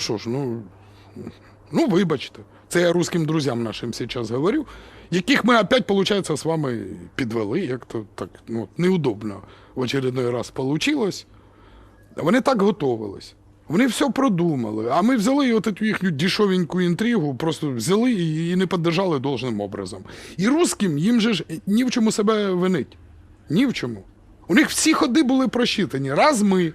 Що ж, ну, ну вибачте. Це я русским друзям нашим зараз говорю, яких ми опять, получается, з вами підвели, як то так ну, неудобно в очередной раз получилось. Вони так готовились. Вони все продумали, а ми взяли от їхню дешевеньку інтригу, просто взяли і не піддержали должним образом. І русським їм же ж ні в чому себе винить. Ні в чому. У них всі ходи були просчитані. Раз ми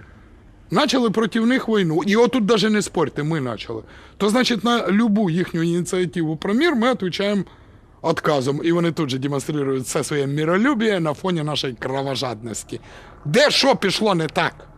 почали проти них війну, і отут навіть не спорте, ми почали. То значить, на любу їхню ініціативу про мир ми відповідаємо відказом. І вони тут же демонструють все своє миролюбие на фоні нашої кровожадності. Де що пішло не так?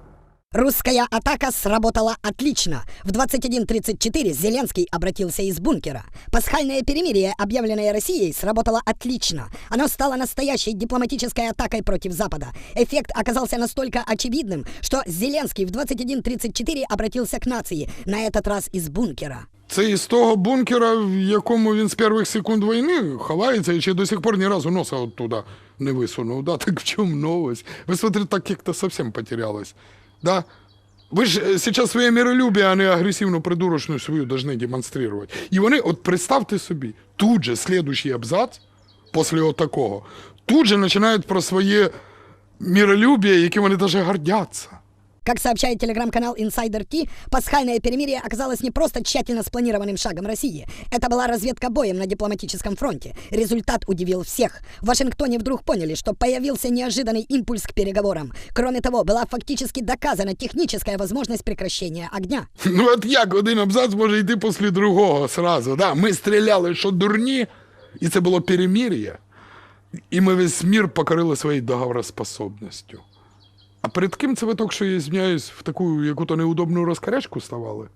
Русская атака сработала отлично. В 21.34 Зеленский обратился из бункера. Пасхальное перемирие, объявленное Россией, сработало отлично. Оно стало настоящей дипломатической атакой против Запада. Эффект оказался настолько очевидным, что Зеленский в 21.34 обратился к нации, на этот раз из бункера. Це із того бункера, в якому він з перших секунд війни ховається і ще до сих пор ні разу носа оттуда не висунув. Да? Так в чому новость? Ви смотрите, так як-то совсем потерялось. Да? Ви ж зараз сейчас своє миролюбие, а не агресивну придурочну свою должны демонструвати. І вони, от представте собі, тут же следующий абзац, після отакого, тут же починають про своє миролюбие, яким вони даже гордяться. Как сообщает телеграм-канал Insider T, пасхальное перемирие оказалось не просто тщательно спланированным шагом России. Это была разведка боем на дипломатическом фронте. Результат удивил всех. В Вашингтоне вдруг поняли, что появился неожиданный импульс к переговорам. Кроме того, была фактически доказана техническая возможность прекращения огня. Ну от як один абзац може йти після другого сразу. Да? Ми стріляли, що дурні, і це було перемір'я. І ми весь мір покорили своєю договороспособністю. А перед ким це ви тільки що, я звиняюсь, в таку яку-то неудобну розкарячку ставали?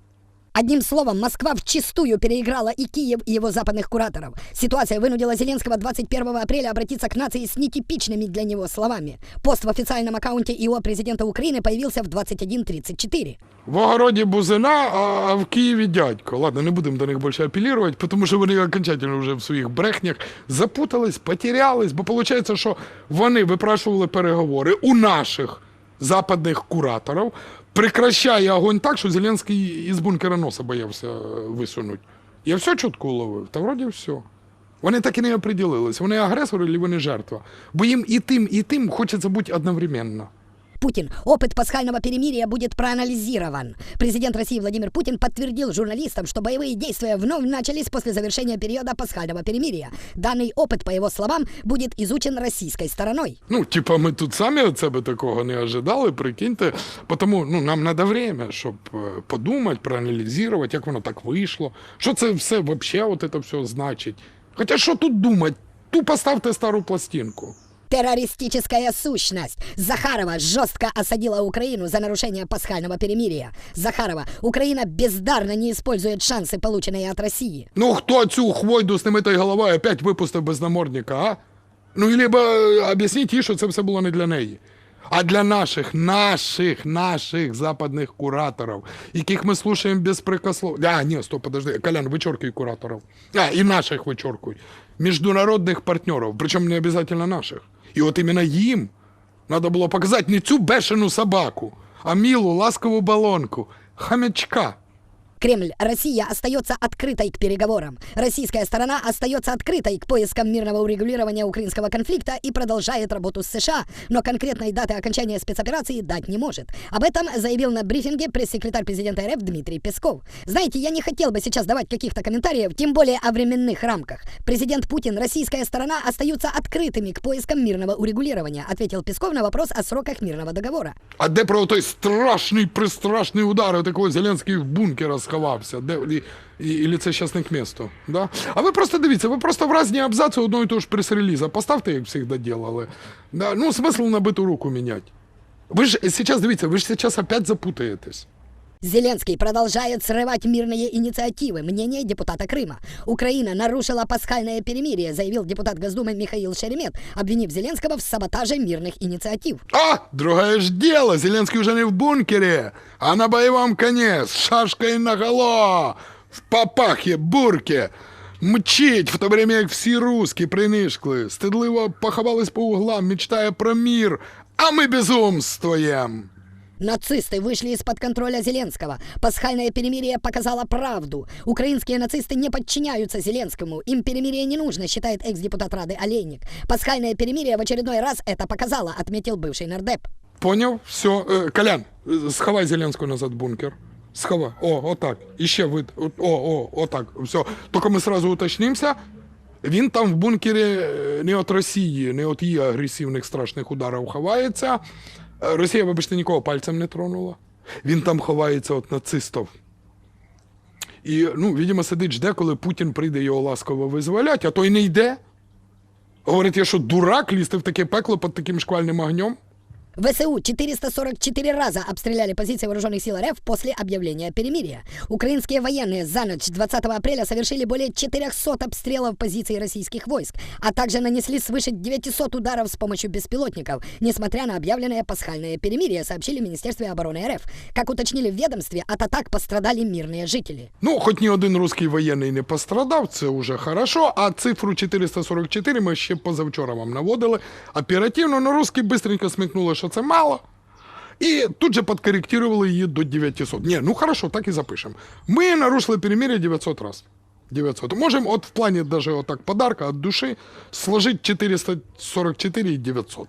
Одним словом, Москва вчистую переиграла и Киев, и его западных кураторов. Ситуация вынудила Зеленского 21 апреля обратиться к нации с нетипичными для него словами. Пост в официальном аккаунте ИО президента Украины появился в 21.34. В огороді бузина, а, а в Києві дядько. Ладно, не будемо до них більше апелювати, тому що вони окончательно вже в своїх брехнях запутались, потерялись, бо виходить, що вони випрашували переговори у наших западних кураторів, прикращає огонь так, що Зеленський із бункера носа боявся е, висунути. Я все чітко уловив, та вроді все. Вони так і не оприділились, вони агресори чи вони жертва. Бо їм і тим, і тим хочеться бути одновременно. Путин. Опыт пасхального перемирия будет проанализирован. Президент России Владимир Путин подтвердил журналистам, что боевые действия вновь начались после завершения периода пасхального перемирия. Данный опыт, по его словам, будет изучен российской стороной. Ну, типа, ми тут самі від себе такого не ожидали, прикиньте. Тому ну, нам треба время, щоб е, подумати, проаналізувати, як воно так вийшло. Що це все взагалі от це все значить. Хоча що тут думати? Тупо ставте стару пластинку. Террористическая сущность. Захарова жестко осадила Украину за нарушение пасхального перемирия. Захарова, Украина бездарно не использует шансы, полученные от России. Ну, хто цю хвойду з немитою головою опять випустив без намордника, а? Ну, і либо об'ясніть їй, що це все було не для неї. А для наших, наших, наших западних кураторів, яких ми слушаємо безпрекословно. А, ні, стоп, подожди, Колян, вичоркуй кураторів. А, і наших вичоркуй. Міжнародних партнерів, причому не обов'язково наших. І от іменно їм треба було показати не цю бешену собаку, а милу, ласкову балонку, хамячка. Кремль, Россия остается открытой к переговорам. Российская сторона остается открытой к поискам мирного урегулирования украинского конфликта и продолжает работу с США, но конкретной даты окончания спецоперации дать не может. Об этом заявил на брифинге пресс-секретарь президента РФ Дмитрий Песков. Знаете, я не хотел бы сейчас давать каких-то комментариев, тем более о временных рамках. Президент Путин, российская сторона остаются открытыми к поискам мирного урегулирования, ответил Песков на вопрос о сроках мирного договора. А де про той страшний, пристрашний удар, такого Зеленський в бункера сховався? Де, і, і, і це зараз не к месту. Да? А ви просто дивіться, ви просто в різні абзаці одного і того ж прес-реліза поставте, як завжди делали. Да? Ну, смисл набиту руку міняти. Ви ж зараз, дивіться, ви ж зараз опять запутаєтесь. Зеленский продолжает срывать мирные инициативы. Мнение депутата Крыма. Украина нарушила пасхальное перемирие, заявил депутат Госдумы Михаил Шеремет, обвинив Зеленского в саботаже мирных инициатив. А, другое ж дело, Зеленский уже не в бункере, а на боевом коне, с шашкой наголо, в папахе, бурке. Мчить, в то время як всі руски принишкли, стидливо поховались по углам, мечтає про мир, а ми безумствуємо. Нацисты вышли из-под контроля Зеленского. Пасхальное перемирие показало правду. Украинские нацисты не подчиняются Зеленскому. Им перемирие не нужно, считает экс-депутат Рады Олейник. Пасхальное перемирие в очередной раз это показало, отметил бывший нардеп. Поняв? Все. Е, Колян, е, сховай Зеленського назад в бункер. Сховай. О, отак. І ще вид. О, о, отак. Все. Тільки ми сразу уточнимося. Він там в бункері е, не від Росії, не від її агресивних страшних ударів ховається. Росія, вибачте, нікого пальцем не тронула. Він там ховається от нацистов. І, ну, видимо, сидить, жде, коли Путін прийде його ласково визволять, а той не йде. Говорить, я що, дурак лізти в таке пекло під таким шквальним огнем? ВСУ 444 раза обстреляли позиции вооруженных сил РФ после объявления перемирия. Украинские военные за ночь 20 апреля совершили более 400 обстрелов позиций российских войск, а также нанесли свыше 900 ударов с помощью беспилотников, несмотря на объявленное пасхальное перемирие, сообщили в Министерстве обороны РФ. Как уточнили в ведомстве, от атак пострадали мирные жители. Ну, хоч ні один русський воєнний не пострадав, це вже хорошо. А цифру 444 ми ще позавчора вам наводили оперативно, але русські бистренько смикнули, що це мало. І тут же подкорректировали її до 900. Ні, ну хорошо, так і запишемо. Ми нарушили перемирие 900 раз. 900. Можем от в плане даже вот так подарка от души сложить 444 и 900.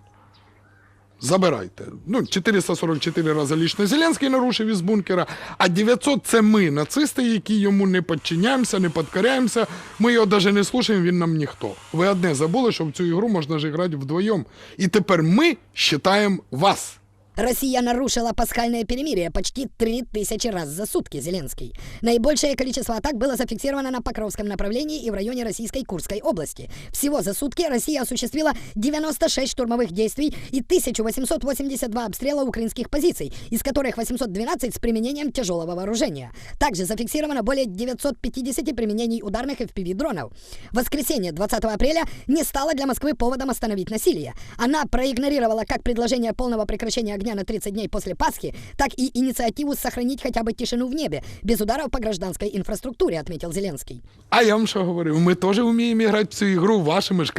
Забирайте. Ну, 444 рази лічно Зеленський нарушив із бункера, а 900 це ми, нацисти, які йому не підчиняємося, не підкоряємося. Ми його навіть не слухаємо, він нам ніхто. Ви одне забули, що в цю ігру можна ж грати вдвоєм. І тепер ми вважаємо вас. Россия нарушила пасхальное перемирие почти 3000 раз за сутки, Зеленский. Наибольшее количество атак было зафиксировано на Покровском направлении и в районе российской Курской области. Всего за сутки Россия осуществила 96 штурмовых действий и 1882 обстрела украинских позиций, из которых 812 с применением тяжелого вооружения. Также зафиксировано более 950 применений ударных FPV-дронов. Воскресенье 20 апреля не стало для Москвы поводом остановить насилие. Она проигнорировала как предложение полного прекращения огня на 30 дней после Пасхи, так и инициативу сохранить хотя бы тишину в небе, без ударов по гражданской инфраструктуре, отметил Зеленский. А я вам що говорив? Ми теж вміємо грати в цю ігру вашими ж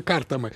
картами.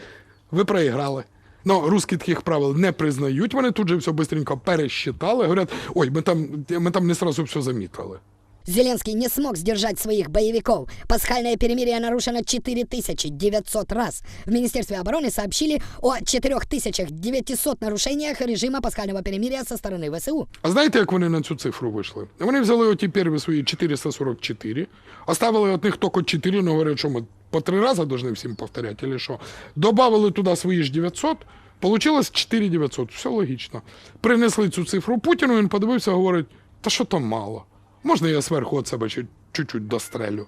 Ви проіграли. Ну, русські таких правил не признають, вони тут же все быстренько пересчитали, говорять, ой, ми там, ми там не сразу все замітили. Зеленский не смог сдержать своих боевиков. Пасхальное перемирие нарушено 4900 раз. В Министерстве обороны сообщили о 4900 нарушениях режима пасхального перемирия со стороны ВСУ. А знаєте, як вони на цю цифру вийшли? Вони взяли оті перві свої 444, оставили от них тільки 4, ну говорять, що ми по три рази повинні всім повторяти, чи що. Добавили туди свої ж 900, Получилось 4900, все логічно. Принесли цю цифру Путіну, він подивився, говорить, та що там мало. Можна я від себе чуть- чуть-чуть дострелю.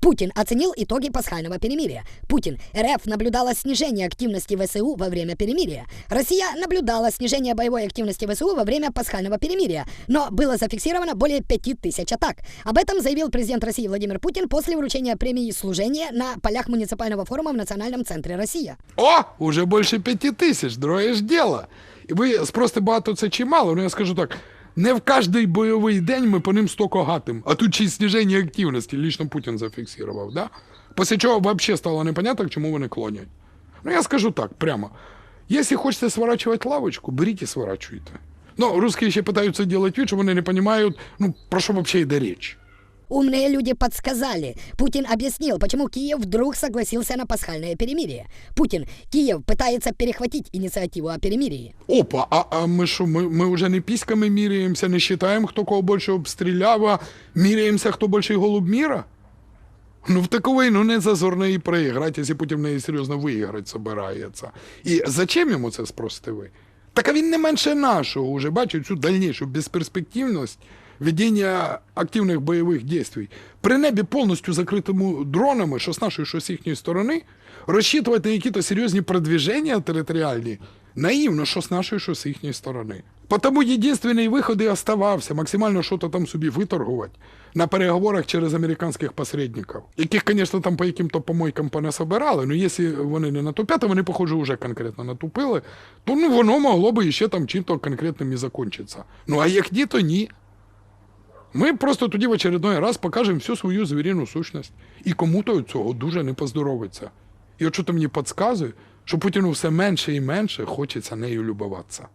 Путин оценил итоги пасхального перемирия. Путин. РФ наблюдала снижение активности ВСУ во время перемирия. Россия наблюдала снижение боевой активности ВСУ во время пасхального перемирия, но было зафиксировано более 5000 атак. Об этом заявил президент России Владимир Путин после вручения премии «Служение» на полях муниципального форума в Национальном центре «Россия». О, уже п'яти тисяч, друге ж діло. І ви спросите багато це чи мало, ну я скажу так. Не в кожний бойовий день ми по ним столько гатим, а тут ще й сниження активності, лично Путін зафіксував, да? Після чого взагалі стало непонятно, чому вони клонять. Ну я скажу так, прямо. Якщо хочете сворачувати лавочку, беріть і сворачуйте. Ну, русские ще питаються делать вид, що вони не розуміють, ну, про що взагалі йде річ. Умные люди подсказали. Путин объяснил, почему Киев вдруг согласился на пасхальное перемирие. Путин. Киев пытается перехватить инициативу о перемирии. Опа, а, а ми що, ми, ми вже не піськами міряємося, не вважаємо, хто кого більше обстріляв, а міряємося, хто більший голуб міра? Ну, в таку війну не зазорно і проіграти, якщо потім в неї серйозно виіграти собирається. І зачем йому це спросите ви? Так а він не менше нашого уже бачить цю дальнішу безперспективність ведення активних бойових дій. При небі повністю закритому дронами, що з нашої, що з їхньої сторони, розчитувати на якісь серйозні продвіження територіальні наївно, що з нашої, що з їхньої сторони. Потому єдиний виход і оставався максимально щось там собі виторгувати на переговорах через американських посередників, яких, звісно, там по яким-то помойкам понасобирали, але якщо вони не натупять, а вони, похоже, вже конкретно натупили, то ну, воно могло би ще там чим-то конкретним і закінчитися. Ну а як ні, то ні. Ми просто тоді в очередной раз покажемо всю свою звірину сущність. І кому-то цього дуже не поздоровиться. І от що то мені підказує, що Путіну все менше і менше хочеться нею любуватися.